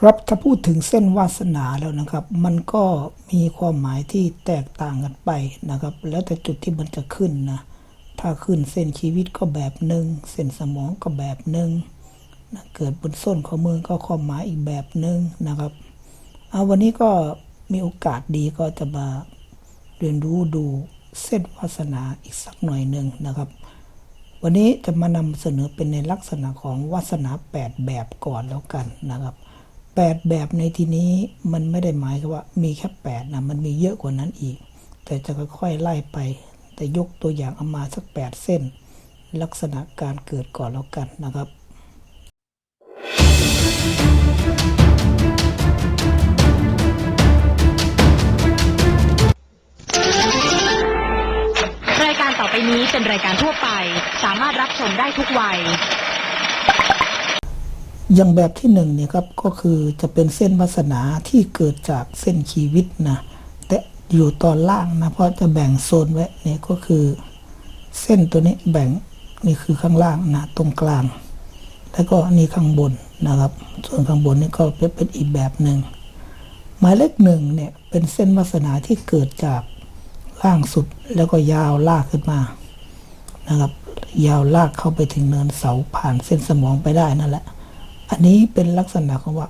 ครับถ้าพูดถึงเส้นวาสนาแล้วนะครับ มันก็มีความหมายที่แตกต่างกันไปนะครับ แล้วแต่จุดที่มันจะขึ้นนะถ้าขึ้นเส้นชีวิตก็แบบหนึ่งเส้นสมองก็แบบหนึ่งนะเกิดบนส้นข้อมือก็ความหมายอีกแบบหนึ่งนะครับเอาวันนี้ก็มีโอกาสดีก็จะมาเรียนรู้ดูเส้นวาสนาอีกสักหน่อยหนึ่งนะครับ วันนี้จะมานำเสนอเป็นในลักษณะของวาสนา 8 แบบก่อนแล้วกันนะครับ 8 แบบในที่นี้มันไม่ได้หมายว่ามีแค่8นะมันมีเยอะกว่านั้นอีก แต่จะค่อยๆไล่ไป แต่ยกตัวอย่างเอามาสัก 8 เส้น ลักษณะการเกิดก่อนแล้วกันนะครับรายการต่อไปนี้เป็นรายการทั่วไป สามารถรับชมได้ทุกวัย อย่างแบบที่หนึ่งเนี่ยครับก็คือจะเป็นเส้นวาสนาที่เกิดจากเส้นชีวิตนะแต่อยู่ตอนล่างนะเพราะจะแบ่งโซนไว้เนี่ยก็คือ เส้นตัวนี้แบ่งนี่คือข้างล่างนะตรงกลาง แล้วก็นี่ข้างบนนะครับ ส่วนข้างบนนี่ก็เป็นเป็นอีกแบบหนึ่งหมายเลขหนึ่งเนี่ยเป็นเส้นวาสนาที่เกิดจากล่างสุดแล้วก็ยาวลากขึ้นมานะครับ ยาวลากเข้าไปถึงเนินเสาผ่านเส้นสมองไปได้นั่นแหละ อันนี้เป็นลักษณะของว่า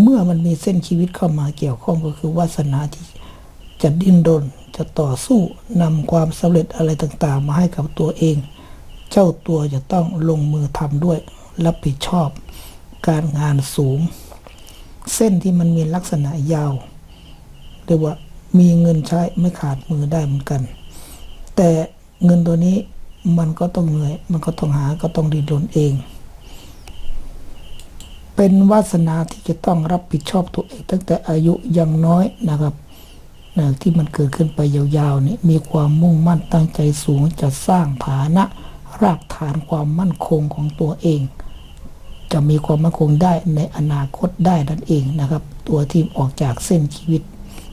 เมื่อมันมีเส้นชีวิตเข้ามาเกี่ยวข้องก็คือวาสนาที่จะดิ้นรนจะต่อสู้นำความสำเร็จอะไรต่างๆ มาให้กับตัวเอง เจ้าตัวจะต้องลงมือทำด้วยรับผิดชอบ การงานสูง เส้นที่มันมีลักษณะยาวเรียกว่ามีเงินใช้ไม่ขาดมือได้เหมือนกัน แต่เงินตัวนี้มันก็ต้องเหนื่อย มันก็ต้องหาก็ต้องดิ้นรนเอง เป็นวาสนาที่จะต้องรับผิดชอบตัวเองตั้งแต่อายุยังน้อยนะครับนะที่มันเกิดขึ้นไปยาวๆนี่มีความมุ่งมั่นตั้งใจสูงจะสร้างฐานะ รากฐานความมั่นคงของตัวเอง จะมีความมั่นคงได้ในอนาคตได้นั่นเองนะครับ ตัวที่ออกจากเส้นชีวิต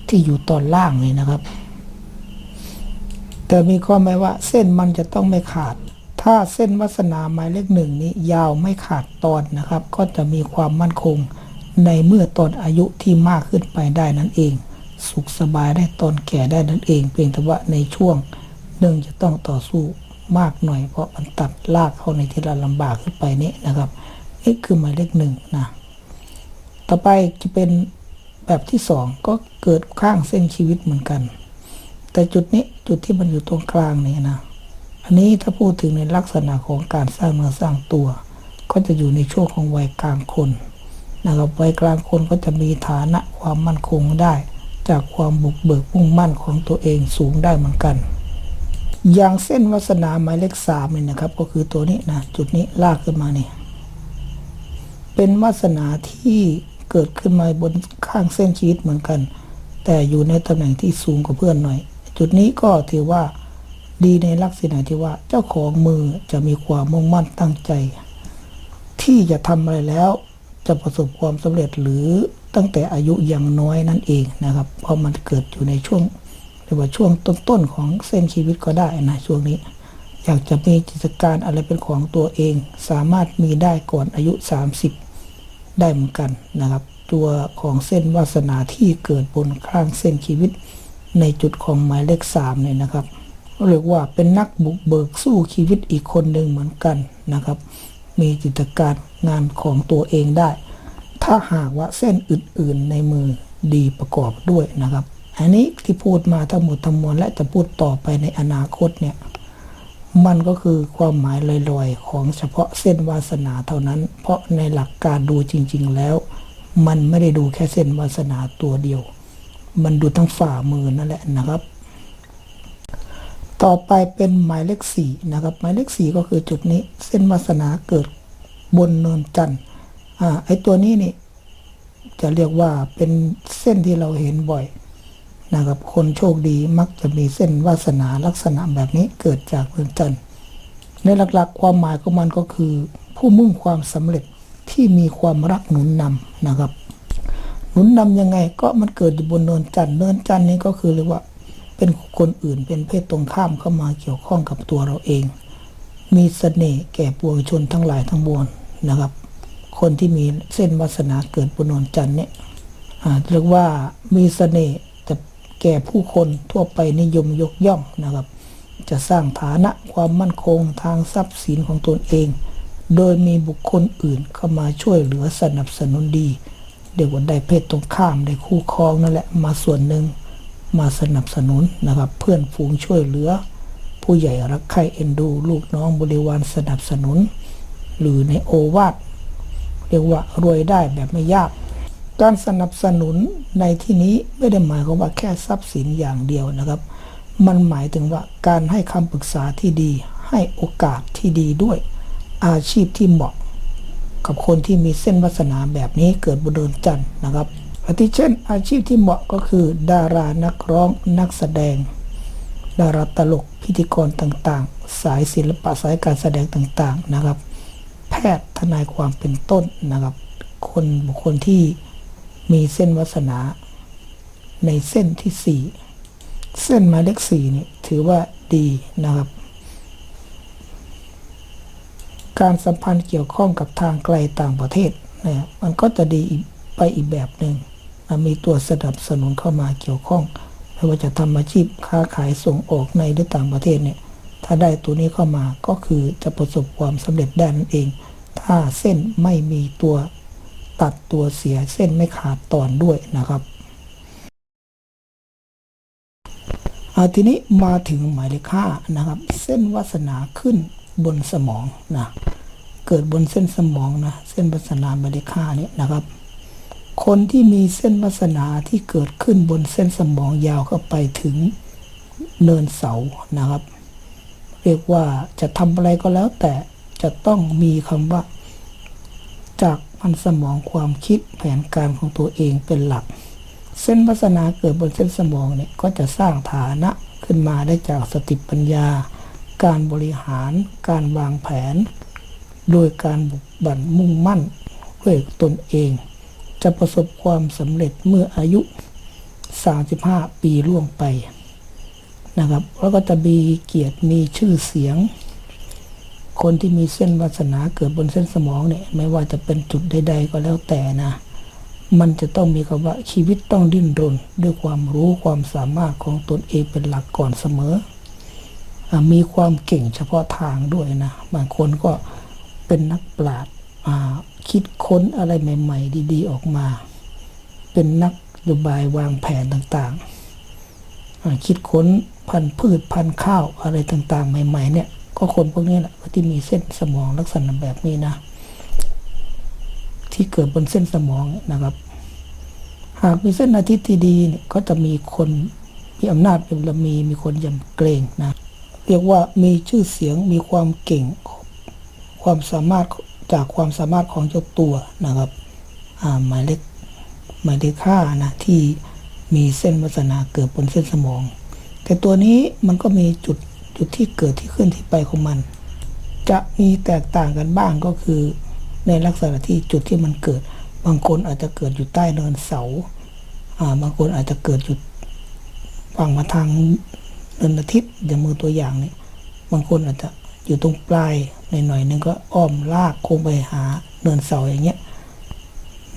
ที่อยู่ตอนล่างนี่นะครับ แต่มีข้อแม้ว่าเส้นมันจะต้องไม่ขาด ถ้าเส้นวาสนาหมายเลขหนึ่งนี้ยาวไม่ขาดตอนนะครับ ก็จะมีความมั่นคงในเมื่อตอนอายุที่มากขึ้นไปได้นั่นเอง สุขสบายได้ตอนแก่ได้นั่นเอง เพียงแต่ว่าในช่วงหนึ่งจะต้องต่อสู้มากหน่อย เพราะมันตัดลากเข้าในที่เราลำบากขึ้นไปนี้นะครับนี่คือหมายเลขหนึ่งนะต่อไปจะเป็นแบบที่สองก็เกิดข้างเส้นชีวิตเหมือนกัน แต่จุดนี้จุดที่มันอยู่ตรงกลางนี่นะ อันนี้ถ้าพูดถึงในลักษณะของการสร้างเนื้อสร้างตัว ก็จะอยู่ในช่วงของวัยกลางคนนะครับวัยกลางคนก็จะมีฐานะความมั่นคงได้ จากความบุกเบิกมุ่งมั่นของตัวเองสูงได้เหมือนกัน อย่างเส้นวาสนาหมายเลขสามเนี่ยนะครับ ก็คือตัวนี้นะจุดนี้ลากขึ้นมาเนี่ยเป็นวาสนาที่เกิดขึ้นมาบนข้างเส้นชีวิตเหมือนกัน แต่อยู่ในตำแหน่งที่สูงกว่าเพื่อนหน่อย จุดนี้ก็ถือว่า ดีในลักษณะที่ว่าเจ้าของมือจะมีความมุ่งมั่นตั้งใจ ที่จะทำอะไรแล้วจะประสบความสำเร็จหรือตั้งแต่อายุยังน้อยนั่นเองนะครับ เพราะมันเกิดอยู่ในช่วงเรียกว่าช่วงต้นๆของเส้นชีวิตก็ได้นะช่วงนี้ อยากจะมีกิจการอะไรเป็นของตัวเอง สามารถมีได้ก่อนอายุ 30 ได้เหมือนกันนะครับ ตัวของเส้นวาสนาที่เกิดบนข้างเส้นชีวิตในจุดของหมายเลขสามเนี่ยนะครับ เรียกว่าเป็นนักบุกเบิกสู้ชีวิตอีกคนหนึ่งเหมือนกันนะครับ มีกิจการงานของตัวเองได้ ถ้าหากว่าเส้นอื่นๆในมือดีประกอบด้วยนะครับ อันนี้ที่พูดมาทั้งหมดทั้งมวลและจะพูดต่อไปในอนาคตเนี่ยมันก็คือความหมายลอยๆ ของเฉพาะเส้นวาสนาเท่านั้น เพราะในหลักการดูจริง ๆ แล้ว มันไม่ได้ดูแค่เส้นวาสนาตัวเดียว มันดูทั้งฝ่ามือนั่นแหละนะครับ ต่อไปเป็นหมายเลขสี่นะครับหมายเลขสี่ก็คือจุดนี้เส้นวาสนาเกิดบนเนินจันทร์อ่าไอตัวนี้นี่จะเรียกว่าเป็นเส้นที่เราเห็นบ่อยนะครับคนโชคดีมักจะมีเส้นวาสนาลักษณะแบบนี้เกิดจากดวงจันทร์ในหลักๆ ความหมายของมันก็คือ ผู้มุ่งความสำเร็จที่มีความรักหนุนนำนะครับ หนุนนำยังไงก็มันเกิดอยู่บนเนินจันทร์เนินจันทร์นี้ก็คือเรียกว่า เป็นคนอื่นเป็นเพศตรงข้ามเข้ามาเกี่ยวข้องกับตัวเราเอง มีเสน่ห์แก่ปวงชนทั้งหลายทั้งมวลนะครับ คนที่มีเส้นวาสนาเกิดบนนนจันเนี่ยเรียกว่ามีเสน่ห์จะแก่ผู้คนทั่วไปนิยมยกย่องนะครับ จะสร้างฐานะความมั่นคงทางทรัพย์สินของตนเอง โดยมีบุคคลอื่นเข้ามาช่วยเหลือสนับสนุนดีเรียกว่าได้เพศตรงข้ามได้คู่ครองนั่นแหละมาส่วนหนึ่ง มาสนับสนุนนะครับ เพื่อนฝูงช่วยเหลือ ผู้ใหญ่รักใคร่เอ็นดู ลูกน้องบริวารสนับสนุน หรือในโอวาทเรียกว่ารวยได้แบบไม่ยาก การสนับสนุนในที่นี้ไม่ได้หมายความว่าแค่ทรัพย์สินอย่างเดียวนะครับ มันหมายถึงว่าการให้คำปรึกษาที่ดี ให้โอกาสที่ดีด้วย อาชีพที่เหมาะ กับคนที่มีเส้นวาสนาแบบนี้เกิดบนเดินจันทร์นะครับ อาทิเช่น อาชีพที่เหมาะก็คือ ดารานักร้องนักแสดง ดาราตลกพิธีกรต่างๆ สายศิลปะสายการแสดงต่างๆนะครับ แพทย์ทนายความเป็นต้นนะครับ คนบุคคลที่มีเส้นวาสนา ในเส้นที่สี่เส้นหมายเลขสี่นี่ถือว่าดีนะครับ การสัมพันธ์เกี่ยวข้องกับทางไกลต่างประเทศนะมันก็จะดีไปอีกแบบหนึ่ง มีตัวสนับสนุนเข้ามาเกี่ยวข้องไม่ว่าจะทำอาชีพค้าขายส่งออกในหรือต่างประเทศเนี่ยถ้าได้ตัวนี้เข้ามาก็คือจะประสบความสำเร็จได้นั่นเอง ถ้าเส้นไม่มีตัวตัดตัวเสียเส้นไม่ขาดตอนด้วยนะครับอาทีนี้มาถึงหมายเลขห้านะครับ เส้นวาสนาขึ้นบนสมองนะเกิดบนเส้นสมองนะเส้นวาสนาหมายเลขห้านี่นะครับ คนที่มีเส้นวาสนาที่เกิดขึ้นบนเส้นสมองยาวเข้าไปถึงเนินเสานะครับ เรียกว่าจะทำอะไรก็แล้วแต่จะต้องมีคำว่า จากมันสมองความคิดแผนการของตัวเองเป็นหลัก เส้นวาสนาเกิดบนเส้นสมองเนี่ยก็จะสร้างฐานะขึ้นมาได้จากสติปัญญา การบริหาร การวางแผน โดยการบุกบั่นมุ่งมั่นด้วยตนเอง จะประสบความสำเร็จเมื่ออายุ 35 ปีล่วงไปนะครับ แล้วก็จะมีเกียรติมีชื่อเสียง คนที่มีเส้นวาสนาเกิดบนเส้นสมองเนี่ย ไม่ว่าจะเป็นจุดใด ๆ ก็แล้วแต่นะ มันจะต้องมีคำว่าชีวิตต้องดิ้นรนด้วยความรู้ความสามารถของตนเองเป็นหลักก่อนเสมอมีความเก่งเฉพาะทางด้วยนะ บางคนก็เป็นนักปราชญ์อ่า คิดค้นอะไรใหม่ ๆ ดี ๆ ออกมา เป็นนักโยบายวางแผนต่างๆ คิดค้นพันธุ์พืชพันธุ์ข้าวอะไรต่างๆ ใหม่ ๆ เนี่ย ก็คนพวกนี้แหละที่มีเส้นสมองลักษณะแบบนี้นะ ที่เกิดบนเส้นสมองนะครับ หากมีเส้นอาทิตย์ที่ดีเนี่ยก็จะมีคนมีอำนาจเป็นบารมีมีคนยำเกรงนะ เรียกว่ามีชื่อเสียงมีความเก่ง ความสามารถ จากความสามารถของเจ้าตัวนะครับอ่าหมายเลขหมายเลขห้านะที่มีเส้นวัสนาเกิดบนเส้นสมอง แต่ตัวนี้มันก็มีจุดจุดที่เกิดที่ขึ้นที่ไปของมัน จะมีแตกต่างกันบ้างก็คือ ในลักษณะที่จุดที่มันเกิด บางคนอาจจะเกิดอยู่ใต้เนินเสาอ่าบางคนอาจจะเกิดอยู่ฝั่งมาทางเนินอาทิตย์อย่างมือตัวอย่างนี่บางคนอาจจะ อยู่ตรงปลายในหน่อยๆนึงก็อ้อมลากโค้งไปหาเนินเสาอย่างเงี้ย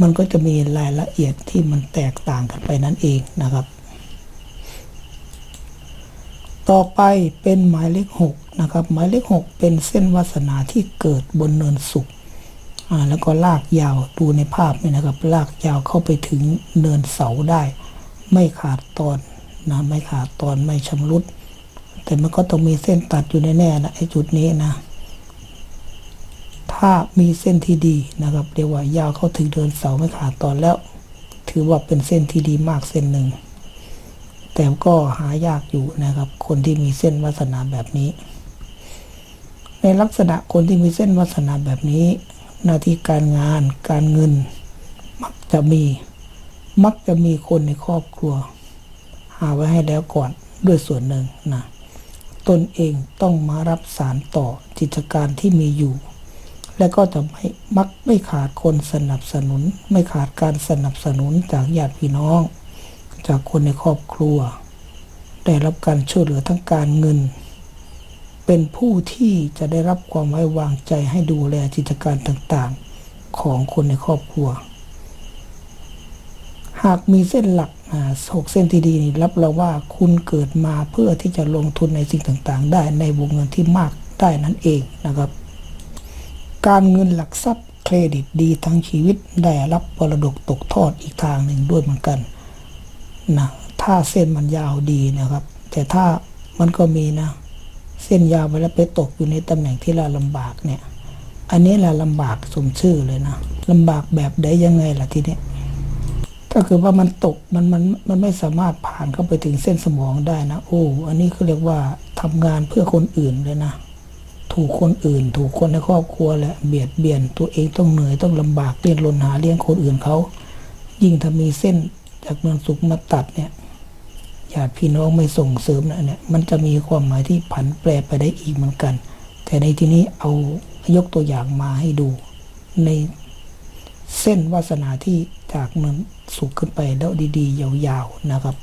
มันก็จะมีรายละเอียดที่มันแตกต่างกันไปนั่นเองนะครับ ต่อไปเป็นหมายเลขหกนะครับ หมายเลขหกเป็นเส้นวาสนาที่เกิดบนเนินสุขอ่าแล้วก็ลากยาวดูในภาพนี่นะครับ ลากยาวเข้าไปถึงเนินเสาได้ ไม่ขาดตอนนะไม่ขาดตอนไม่ชำรุด แต่มันก็ต้องมีเส้นตัดอยู่แน่ๆนะไอ้จุดนี้นะ ถ้ามีเส้นที่ดีนะครับเรียกว่ายาวเข้าถึงเดินเสาไม่ขาดตอนแล้ว ถือว่าเป็นเส้นที่ดีมากเส้นหนึ่ง แต่ก็หายากอยู่นะครับ คนที่มีเส้นวาสนาแบบนี้ ในลักษณะคนที่มีเส้นวาสนาแบบนี้ หน้าที่การงานการเงิน มักจะมีมักจะมีคนในครอบครัว หาไว้ให้แล้วก่อนด้วยส่วนหนึ่งนะ ตนเองต้องมารับสารต่อกิจการที่มีอยู่ และก็จะไม่มักไม่ขาดคนสนับสนุน ไม่ขาดการสนับสนุนจากญาติพี่น้อง จากคนในครอบครัว ได้รับการช่วยเหลือทั้งการเงิน เป็นผู้ที่จะได้รับความไว้วางใจให้ดูแลกิจการต่างๆ ของคนในครอบครัว หากมีเส้นหลักหกเส้นที่ดีนี่รับเราว่าคุณเกิดมาเพื่อที่จะลงทุนในสิ่งต่างๆ ได้ในวงเงินที่มากได้นั่นเองนะครับ การเงินหลักทรัพย์เครดิตดีทั้งชีวิตได้รับมรดกตกทอดอีกทางหนึ่งด้วยเหมือนกันนะถ้าเส้นมันยาวดีนะครับ แต่ถ้ามันก็มีนะ เส้นยาวไปแล้วไปตกอยู่ในตำแหน่งที่เราลำบากเนี่ย อันนี้แหละลำบากสมชื่อเลยนะลำบากแบบใดยังไงล่ะทีนี้ ยถ้าคือว่ามันตกมันมันมันไม่สามารถผ่านเข้าไปถึงเส้นสมองได้นะ โอ้ อันนี้เขาเรียกว่าทำงานเพื่อคนอื่นเลยนะถูกคนอื่น ถูกคนในครอบครัวแหละเบียดเบียนตัวเองต้องเหนื่อยต้องลำบากเลี้ยงลนหาเลี้ยงคนอื่นเขา ยิ่งถ้ามีเส้นจากเมืองสุขมาตัดเนี่ยญาติพี่น้องไม่ส่งเสริมนะเนี่ยมันจะมีความหมายที่ผันแปรไปได้อีกเหมือนกัน แต่ในที่นี้เอายกตัวอย่างมาให้ดู ใน เส้นวาสนาที่จากนั้นสูงขึ้นไปแล้วดีๆ ยาวๆนะครับ